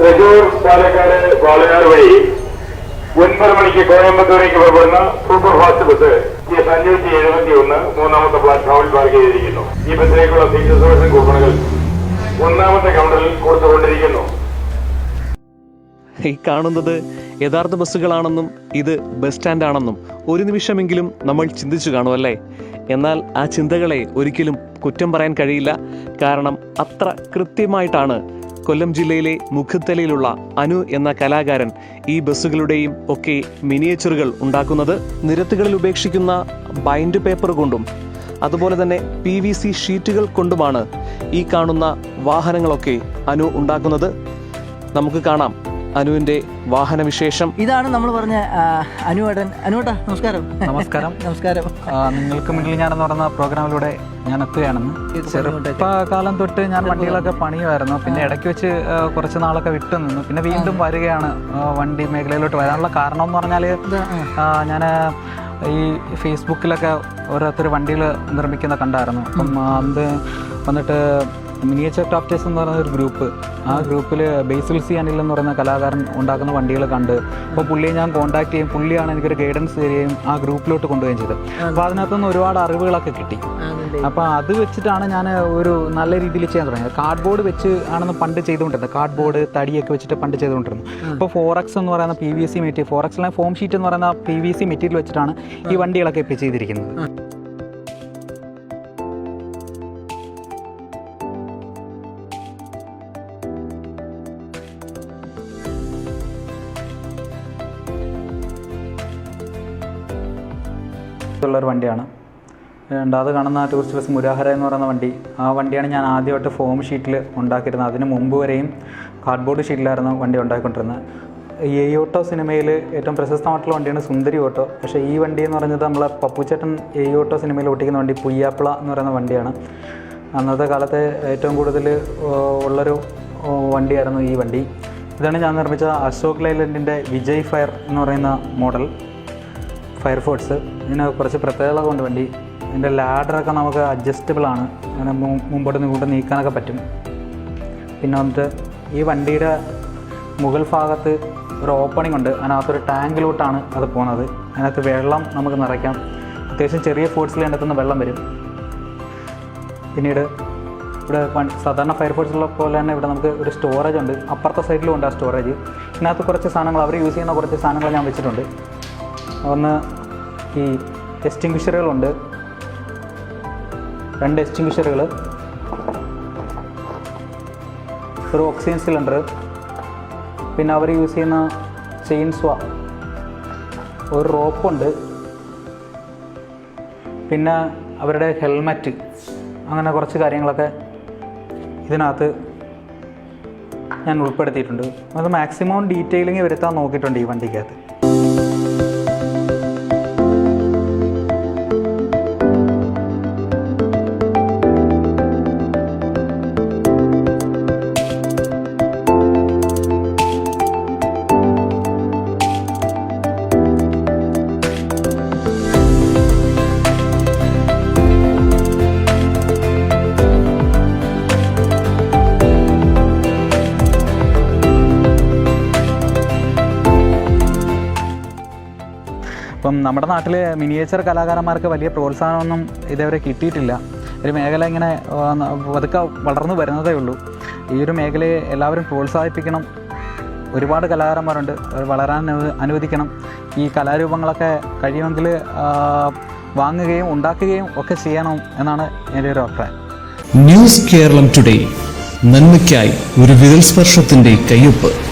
തൃശൂർ പാലക്കാട് വാളയാർ വഴി ഒൻപത് മണിക്ക് കോയമ്പത്തൂരേക്ക് പുറപ്പെടുന്ന സൂപ്പർ ഫാസ്റ്റ് ബസ് ഈ അഞ്ഞൂറ്റി എഴുപത്തി ഒന്ന് മൂന്നാമത്തെ പ്ലാറ്റ്ഫോമിൽ പാർക്ക് ചെയ്തിരിക്കുന്നു. ഈ ബസ്സിലേക്കുള്ള സീറ്റ് റിസർവേഷൻ കൂപ്പണുകൾ ഒന്നാമത്തെ കൗണ്ടറിൽ കൊടുത്തുകൊണ്ടിരിക്കുന്നു. ഈ കാണുന്നത് യഥാർത്ഥ ബസ്സുകളാണെന്നും ഇത് ബസ് സ്റ്റാൻഡാണെന്നും ഒരു നിമിഷമെങ്കിലും നമ്മൾ ചിന്തിച്ചു കാണും അല്ലേ? എന്നാൽ ആ ചിന്തകളെ ഒരിക്കലും കുറ്റം പറയാൻ കഴിയില്ല. കാരണം അത്ര കൃത്യമായിട്ടാണ് കൊല്ലം ജില്ലയിലെ മുഖത്തലയിലുള്ള അനു എന്ന കലാകാരൻ ഈ ബസ്സുകളുടെയും ഒക്കെ മിനിയേച്ചറുകൾ ഉണ്ടാക്കുന്നത് നിരത്തുകളിൽ ഉപേക്ഷിക്കുന്ന ബൈൻഡ് പേപ്പർ കൊണ്ടും അതുപോലെ തന്നെ പി വി സി ഷീറ്റുകൾ കൊണ്ടുമാണ് ഈ കാണുന്ന വാഹനങ്ങളൊക്കെ അനു ഉണ്ടാക്കുന്നത്. നമുക്ക് കാണാം. അനുവിന്റെ വാഹനവിശേഷം. ഇതാണ് നമ്മൾ പറഞ്ഞ അനുവേടൻ അനുവേട്ട നമസ്കാരം. നമസ്കാരം. നമസ്കാരം. നിങ്ങൾക്ക് മുന്നിൽ ഞാൻ പറയുന്ന പ്രോഗ്രാമിലൂടെ ഞാൻ എത്തുകയാണെന്ന്. ചെറുപ്പകാലം തൊട്ട് ഞാൻ വണ്ടികളൊക്കെ പണിയുമായിരുന്നു. പിന്നെ ഇടയ്ക്ക് വെച്ച് കുറച്ച് നാളൊക്കെ വിട്ടു നിന്നു. പിന്നെ വീണ്ടും വരികയാണ് വണ്ടി മേഖലയിലോട്ട് വരാനുള്ള കാരണം എന്ന് പറഞ്ഞാൽ ഞാൻ ഈ ഫേസ്ബുക്കിലൊക്കെ ഓരോരുത്തർ വണ്ടികൾ നിർമ്മിക്കുന്ന കണ്ടായിരുന്നു. അപ്പം അത് വന്നിട്ട് മിനിയേച്ചർ ക്രാഫ്റ്റേഴ്സ് എന്ന് പറയുന്ന ഒരു ഗ്രൂപ്പ് ആ ഗ്രൂപ്പിൽ ബേസിൽ സി അനിൽ എന്ന് പറയുന്ന കലാകാരൻ ഉണ്ടാക്കുന്ന വണ്ടികൾ കണ്ട് അപ്പോൾ പുള്ളിയെ ഞാൻ കോൺടാക്ട് ചെയ്യും. പുള്ളിയാണ് എനിക്കൊരു ഗൈഡൻസ് തരികയും ആ ഗ്രൂപ്പിലോട്ട് കൊണ്ടുപോവുകയും ചെയ്തത്. അപ്പോൾ അതിനകത്തുനിന്ന് ഒരുപാട് അറിവുകളൊക്കെ കിട്ടി. അപ്പോൾ അത് വെച്ചിട്ടാണ് ഞാൻ ഒരു നല്ല രീതിയിൽ ചെയ്യാൻ തുടങ്ങിയത്. കാർഡ്ബോർഡ് വെച്ച് ആണെന്ന് പണ്ട് ചെയ്തുകൊണ്ടിരുന്നത്. കാർഡ്ബോർഡ് തടിയൊക്കെ വെച്ചിട്ട് പണ്ട് ചെയ്തുകൊണ്ടിരുന്നു അപ്പോൾ ഫോറക്സ് എന്ന് പറയുന്ന പി വി സി മെറ്റീരിയൽ ഫോറക്സിലെ ഫോം ഷീറ്റ് എന്ന് പറയുന്ന പി വി സി മെറ്റീരിയൽ വെച്ചിട്ടാണ് ഈ വണ്ടികളൊക്കെ ഇപ്പോൾ ചെയ്തിരിക്കുന്നത്. ഉള്ളൊരു വണ്ടിയാണ്. രണ്ടാമത് കാണുന്ന ടൂറിസ്റ്റ് ബസ് മുരാഹര എന്ന് പറയുന്ന വണ്ടി. ആ വണ്ടിയാണ് ഞാൻ ആദ്യമായിട്ട് ഫോം ഷീറ്റിൽ ഉണ്ടാക്കിയിരുന്നത്. അതിന് മുമ്പ് വരെയും കാർഡ്ബോർഡ് ഷീറ്റിലായിരുന്നു വണ്ടി ഉണ്ടാക്കിക്കൊണ്ടിരുന്നത് ഈ ഓട്ടോ സിനിമയിൽ ഏറ്റവും പ്രശസ്തമായിട്ടുള്ള വണ്ടിയാണ് സുന്ദരി ഓട്ടോ. പക്ഷേ ഈ വണ്ടി എന്ന് പറയുന്നത് നമ്മളെ പപ്പുച്ചേട്ടൻ എ ഓട്ടോ സിനിമയിൽ ഓട്ടിക്കുന്ന വണ്ടി പുയ്യാപ്പിള എന്ന് പറയുന്ന വണ്ടിയാണ്. അന്നത്തെ കാലത്തെ ഏറ്റവും കൂടുതൽ ഉള്ളൊരു വണ്ടിയായിരുന്നു ഈ വണ്ടി. ഇതാണ് ഞാൻ നിർമ്മിച്ച അശോക് ലൈലൻഡിന്റെ വിജയ് ഫയർ എന്ന് പറയുന്ന മോഡൽ ഫയർഫോഴ്സ് ഇതിന് കുറച്ച് പ്രത്യേകത കൊണ്ട് വേണ്ടി. ഇതിന്റെ ലാഡറൊക്കെ നമുക്ക് അഡ്ജസ്റ്റബിൾ ആണ്. അങ്ങനെ മുമ്പോട്ട് ഇങ്ങോട്ട് നീക്കാനൊക്കെ പറ്റും. പിന്നെ വന്നിട്ട് ഈ വണ്ടിയുടെ മുകൾ ഭാഗത്ത് ഒരു ഓപ്പണിംഗ് ഉണ്ട്. അതിനകത്തൊരു ടാങ്കിലോട്ടാണ് അത് പോകുന്നത് അതിനകത്ത് വെള്ളം നമുക്ക് നിറയ്ക്കാം. അത്യാവശ്യം ചെറിയ ഫോഴ്സിൽ അതിനകത്ത് നിന്ന് വെള്ളം വരും. പിന്നീട് ഇവിടെ സാധാരണ ഫയർ ഫയർഫോഴ്സുള്ള പോലെ തന്നെ ഇവിടെ നമുക്ക് ഒരു സ്റ്റോറേജ് ഉണ്ട്. അപ്പുറത്തെ സൈഡിലും ഉണ്ട് ആ സ്റ്റോറേജ് ഇതിനകത്ത് കുറച്ച് സാധനങ്ങൾ അവർ യൂസ് ചെയ്യുന്ന കുറച്ച് സാധനങ്ങൾ ഞാൻ വെച്ചിട്ടുണ്ട്. ഒന്ന് ഈ എക്സ്റ്റിങ്വിഷറുകളുണ്ട് രണ്ട് എക്സ്റ്റിങ്വിഷറുകൾ ഒരു ഓക്സിജൻ സിലിണ്ടർ പിന്നെ അവർ യൂസ് ചെയ്യുന്ന ചെയിൻ സ്വാ. ഒരു റോപ്പുണ്ട്. പിന്നെ അവരുടെ ഹെൽമറ്റ്. അങ്ങനെ കുറച്ച് കാര്യങ്ങളൊക്കെ ഇതിനകത്ത് ഞാൻ ഉൾപ്പെടുത്തിയിട്ടുണ്ട്. അത് മാക്സിമം ഡീറ്റെയിലിംഗ് വരുത്താൻ നോക്കിയിട്ടുണ്ട് ഈ വണ്ടിക്കകത്ത്. ഇപ്പം നമ്മുടെ നാട്ടിൽ മിനിയേച്ചർ കലാകാരന്മാർക്ക് വലിയ പ്രോത്സാഹനമൊന്നും ഇതേവരെ കിട്ടിയിട്ടില്ല. ഒരു മേഖല ഇങ്ങനെ പതുക്കെ വളർന്നു വരുന്നതേ ഉള്ളൂ. ഈ ഒരു മേഖലയെ എല്ലാവരും പ്രോത്സാഹിപ്പിക്കണം. ഒരുപാട് കലാകാരന്മാരുണ്ട്. വളരാൻ അനുവദിക്കണം. ഈ കലാരൂപങ്ങളൊക്കെ കഴിയുമെങ്കിൽ വാങ്ങുകയും ഉണ്ടാക്കുകയും ഒക്കെ ചെയ്യണം എന്നാണ് എന്റെ ഒരു അഭിപ്രായം. News Keralam today. നന്മയ്ക്കായി ഒരു വിരൽ സ്പർശത്തിന്റെ കയ്യൊപ്പ്.